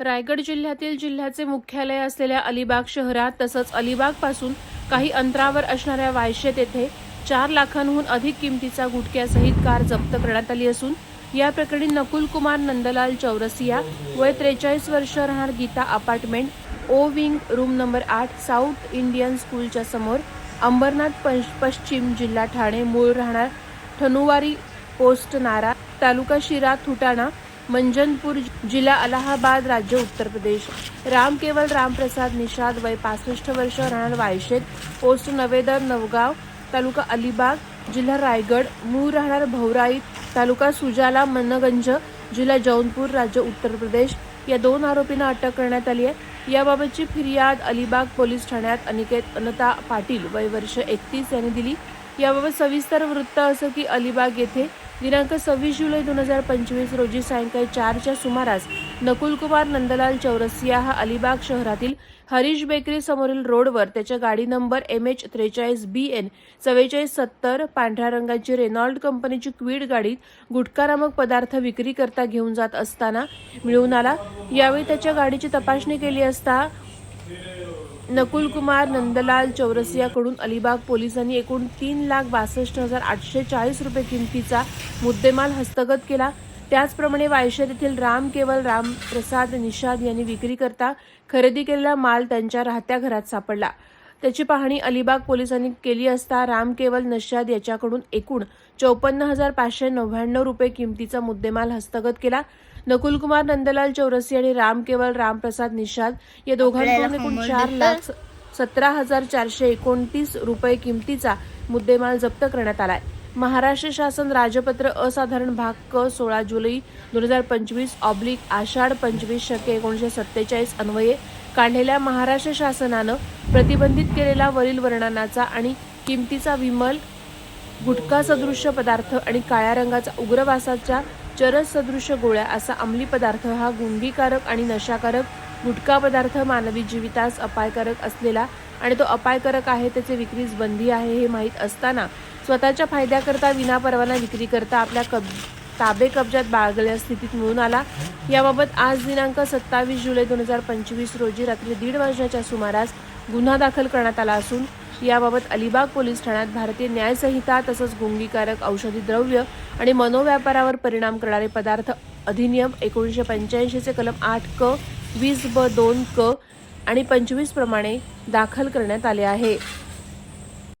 रायगड जिल्ह्यातील जिल्ह्याचे मुख्यालय असलेल्या अलिबाग शहरात तसंच अलिबागपासून काही अंतरावर असणाऱ्या वायशेत येथे चार लाखांहून अधिक किमतीचा गुटख्यासहित कार जप्त करण्यात आली असून या प्रकरणी नकुल कुमार नंदलाल चौरसिया वय त्रेचाळीस वर्ष राहणार Geeta apartment O wing room number आठ साऊथ इंडियन स्कूलच्या समोर अंबरनाथ पश्चिम जिल्हा ठाणे मूळ राहणार ठनुवारी पोस्ट नारा तालुका शिरा थुटाणा मंजनपूर जिल्हा अलाहाबाद राज्य उत्तर प्रदेश. राम केवल रामप्रसाद निषाद वय पासष्ट वर्ष राहणार वायशेत पोस्ट नवेदर नवगाव तालुका अलिबाग जिल्हा रायगड. मूळ राहणार भौराईत तालुका सुजाला मनगंज जिल्हा जौनपूर राज्य उत्तर प्रदेश. या दोन आरोपींना अटक करण्यात आली आहे. याबाबतची फिर्याद अलिबाग पोलीस ठाण्यात अनिकेत अनता पाटील वय वर्ष एकतीस यांनी दिली. याबाबत सविस्तर वृत्त असं की अलिबाग येथे दिनांक सव्वीस जुलै दोन हजार पंचवीस रोजी सायंकाळी चारच्या सुमारास नकुलकुमार नंदलाल चौरसिया हा अलिबाग शहरातील हरीश बेकरी समोरील रोडवर त्याच्या गाडी नंबर एम एच त्रेचाळीस बी एन चव्वेचाळीस सत्तर पांढऱ्या रंगाची रेनॉल्ड कंपनीची क्वीड गाडीत गुटखारामक पदार्थ विक्री करता घेऊन जात असताना मिळून आला. यावेळी त्याच्या गाडीची तपासणी केली असता नकुल कुमार नंदलाल चौरसियाकडून अलिबाग पोलिसांनी एकूण तीन लाख बासष्ट हजार आठशे चाळीस रुपये किमतीचा मुद्देमाल हस्तगत केला. त्याचप्रमाणे वायशर येथील राम केवल रामप्रसाद निषाद यांनी विक्री करता खरेदी केलेला माल त्यांच्या राहत्या घरात सापडला. त्याची पाहणी अलिबाग पोलिसांनी केली असता राम केवल नशाद याच्याकडून एकूण चौपन्न हजार पाचशे नव्याण्णव रुपये किमतीचा मुद्देमाल हस्तगत केला. नकुलकुमार नंदलाल चौरसी आणि राम केवल रामप्रसाद निषाद या दोघांकडून एकूण चार लाख सतरा हजार चारशे एकोणतीस रुपये किमतीचा मुद्देमाल जप्त करण्यात आलाय. महाराष्ट्र शासन राजपत्र असाधारण भाग क सोळा जुलै दोन हजार पंचवीस ऑब्लिक आषाढ पंचवीस शके एकोणीशे सत्तेचाळीस अन्वये काढलेल्या महाराष्ट्र शासनानं प्रतिबंधित केलेला वरील वर्णनाचा आणि किमतीचा विमल गुटखा सदृश्य पदार्थ आणि काळ्या रंगाचा उग्रवासाच्या चरस सदृश्य गोळ्या असा अंमली पदार्थ हा गुंगीकारक आणि नशाकारक गुटखा पदार्थ मानवी जीवितास अपायकारक असलेला आणि तो अपायकारक आहे त्याचे विक्रीस बंदी आहे हे माहीत असताना स्वतःच्या फायद्याकरता विनापरवाना विक्री करता आपल्या कब ताबे कब्जात बाळगल्या स्थितीत मिळून आला. याबाबत आज दिनांक सत्तावीस जुलै दोन हजार पंचवीस रोजी रात्री दीड वाजण्याच्या सुमारास गुन्हा दाखल करण्यात आला असून याबाबत अलिबाग पोलीस ठाण्यात भारतीय न्यायसंहिता तसंच गुंगीकारक औषधी द्रव्य आणि मनोव्यापारावर परिणाम करणारे पदार्थ अधिनियम एकोणीसशे पंच्याऐंशीचे कलम आठ क वीस ब दोन क आणि पंचवीस प्रमाणे दाखल करण्यात आले आहे.